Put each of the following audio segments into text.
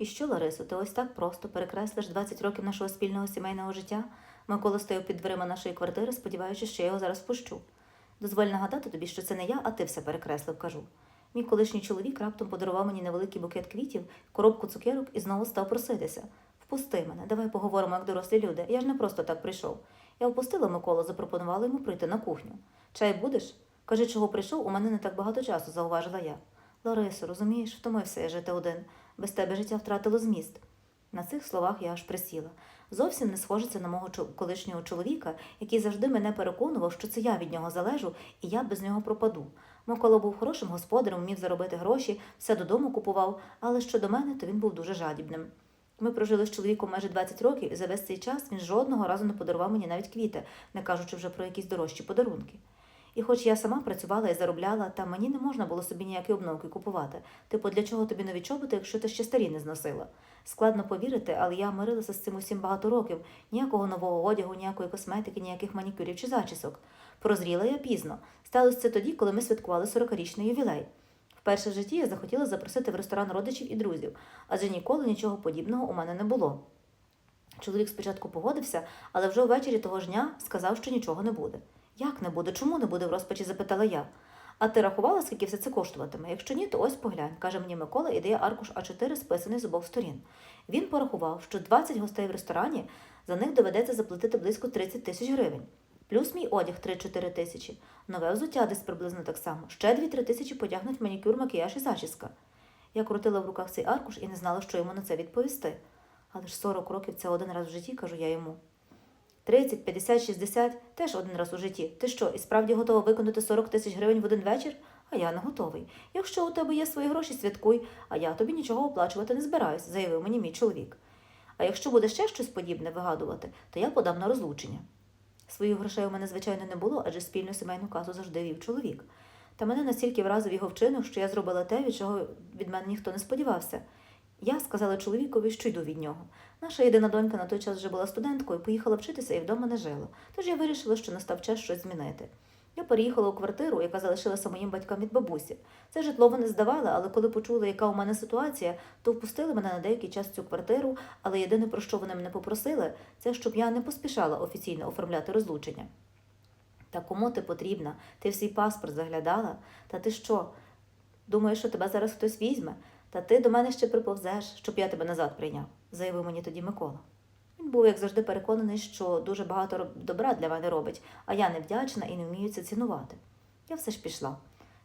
І що, Ларисо, ти ось так просто перекреслиш 20 років нашого спільного сімейного життя? Микола стояв під дверима нашої квартири, сподіваючись, що я його зараз впущу. Дозволь нагадати тобі, що це не я, а ти все перекреслив, кажу. Мій колишній чоловік раптом подарував мені невеликий букет квітів, коробку цукерок і знову став проситися. Впусти мене, давай поговоримо, як дорослі люди. Я ж не просто так прийшов. Я впустила Миколу, запропонувала йому прийти на кухню. Чай будеш? Кажи, чого прийшов, у мене не так багато часу, зауважила я. Ларисо, розумієш, втомився я жити один. Без тебе життя втратило зміст. На цих словах я аж присіла. Зовсім не схожиться на мого колишнього чоловіка, який завжди мене переконував, що це я від нього залежу і я без нього пропаду. Микола був хорошим господарем, вмів заробити гроші, все додому купував, але щодо мене, то він був дуже жадібним. Ми прожили з чоловіком майже 20 років, і за весь цей час він жодного разу не подарував мені навіть квіти, не кажучи вже про якісь дорожчі подарунки. І хоч я сама працювала і заробляла, та мені не можна було собі ніякі обновки купувати. Типу, для чого тобі нові чоботи, якщо ти ще старі не зносила? Складно повірити, але я мирилася з цим усім багато років. Ніякого нового одягу, ніякої косметики, ніяких манікюрів чи зачісок. Прозріла я пізно. Сталося це тоді, коли ми святкували 40-річний ювілей. Вперше в житті я захотіла запросити в ресторан родичів і друзів, адже ніколи нічого подібного у мене не було. Чоловік спочатку погодився, але вже ввечері того ж дня сказав, що нічого не буде. Як не буде? Чому не буде? в розпачі запитала я. А ти рахувала, скільки все це коштуватиме? Якщо ні, то ось поглянь, каже мені Микола і дає аркуш А4, списаний з обох сторін. Він порахував, що 20 гостей в ресторані за них доведеться заплатити близько 30 тисяч гривень. Плюс мій одяг 3-4 тисячі, нове взуття десь приблизно так само. Ще 2-3 тисячі потягнуть манікюр, макіяж і зачіска. Я крутила в руках цей аркуш і не знала, що йому на це відповісти. Але ж 40 років це один раз в житті, кажу я йому. 30, 50, 60 – теж один раз у житті. Ти що, і справді готова виконати 40 тисяч гривень в один вечір? А я не готовий. Якщо у тебе є свої гроші, святкуй, а я тобі нічого оплачувати не збираюсь, заявив мені мій чоловік. А якщо буде ще щось подібне вигадувати, то я подам на розлучення. Своїх грошей у мене, звичайно, не було, адже спільну сімейну касу завжди вів чоловік. Та мене настільки вразив його вчинок, що я зробила те, від чого від мене ніхто не сподівався. Я сказала чоловікові, що йду від нього. Наша єдина донька на той час вже була студенткою, поїхала вчитися і вдома не жила. Тож я вирішила, що настав час щось змінити. Я переїхала у квартиру, яка залишилася моїм батькам від бабусі. Це житло вони здавали, але коли почули, яка у мене ситуація, то впустили мене на деякий час в цю квартиру, але єдине, про що вони мене попросили, це щоб я не поспішала офіційно оформляти розлучення. Та кому ти потрібна? Ти в свій паспорт заглядала? Та ти що? Думаєш, що тебе зараз хтось візьме? Та ти до мене ще приповзеш, щоб я тебе назад прийняв, заявив мені тоді Микола. Він був, як завжди, переконаний, що дуже багато добра для мене робить, а я невдячна і не вмію це цінувати. Я все ж пішла.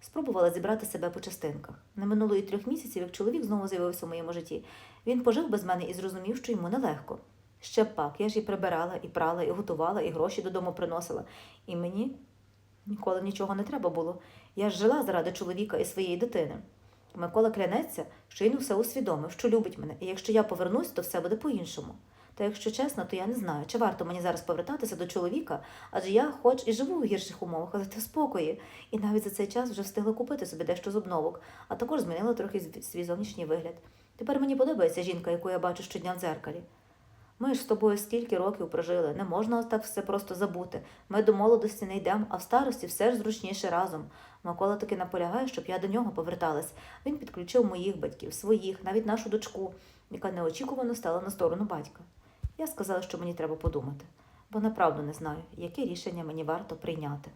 Спробувала зібрати себе по частинках. Не минуло і трьох місяців, як чоловік знову з'явився в моєму житті. Він пожив без мене і зрозумів, що йому нелегко. Ще пак, я ж і прибирала, і прала, і готувала, і гроші додому приносила. І мені ніколи нічого не треба було. Я ж жила заради чоловіка і своєї дитини. Микола клянеться, що він усе усвідомив, що любить мене, і якщо я повернусь, то все буде по-іншому. Та якщо чесно, то я не знаю, чи варто мені зараз повертатися до чоловіка, адже я, хоч і живу в гірших умовах, але ти в спокої, і навіть за цей час вже встигла купити собі дещо з обновок, а також змінила трохи свій зовнішній вигляд. Тепер мені подобається жінка, яку я бачу щодня в дзеркалі. Ми ж з тобою стільки років прожили, не можна так все просто забути. Ми до молодості не йдемо, а в старості все ж зручніше разом. Микола таки наполягає, щоб я до нього поверталась. Він підключив моїх батьків, своїх, навіть нашу дочку, яка неочікувано стала на сторону батька. Я сказала, що мені треба подумати, бо направду не знаю, яке рішення мені варто прийняти.